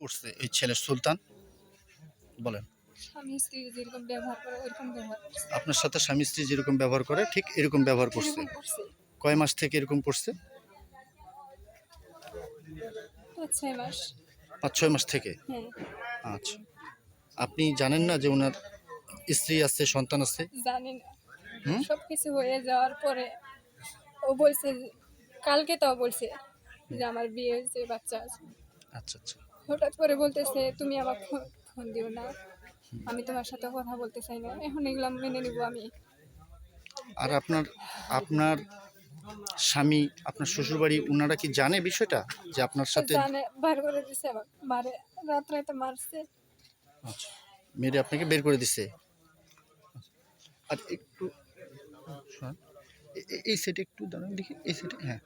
করছে এই ছেলে সুলতান? বলেন। স্বামী স্ত্রী যেরকম ব্যবহার করে ওইরকম ব্যবহার করছে। আপনার সাথে স্বামী স্ত্রী যেরকম ব্যবহার করে ঠিক এরকম ব্যবহার করছে এরকম করছে। কয় মাস থেকে এরকম করছে? পাঁচ ছয় মাস। পাঁচ ছয় মাস থেকে? হ্যাঁ। আচ্ছা। আপনি জানেন না যে ওনার স্ত্রী আছে সন্তান আছে? জানি না। হুম? সব কিছু হয়ে যাওয়ার পরে ও বলছে কালকে তাও বলছে যে আমার বিয়ে হয়েছে বাচ্চা আছে। আচ্ছা আচ্ছা। হঠাৎ করে বলতেছে তুমি আমার ফোন দিও না। আমি তোমার সাথে কথা বলতে চাই না। এখন এগুলো মেনে নিব আমি। আর আপনার আপনার স্বামী আপনার শ্বশুরবাড়ি ওনারা কি জানে বিষয়টা? যে আপনার সাথে জানে বার করে দিছে আবার। মারে রাত রাতে মারছে। আচ্ছা মেরে আপনাকে বের করে দিছে। আর একটু এই সেটে একটু দাঁড়ান দেখি এই সেটে হ্যাঁ।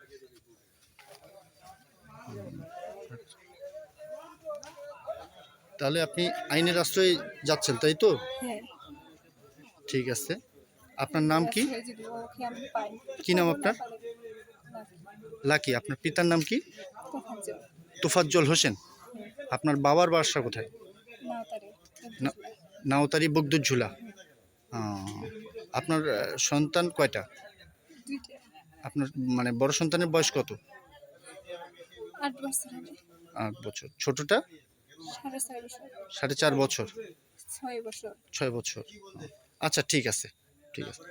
তাহলে আপনি আইনের আশ্রয়ে যাচ্ছেন তাই তো? হ্যাঁ। ঠিক আছে। আপনার নাম কি? পাই কি নাম আপনার? লাকি। আপনার পিতার নাম কি? তোফাজ্জল। হোসেন। আপনার বাবার বাসা কোথায়? নাওতারে। বগদুঝুলা আপনার সন্তান কয়টা? আপনার মানে বড় সন্তানের বয়স কত? আট বছর। ছোটটা? সাড়ে চার বছর। ছয় বছর। ছয় বছর। আচ্ছা ঠিক আছে। ঠিক আছে।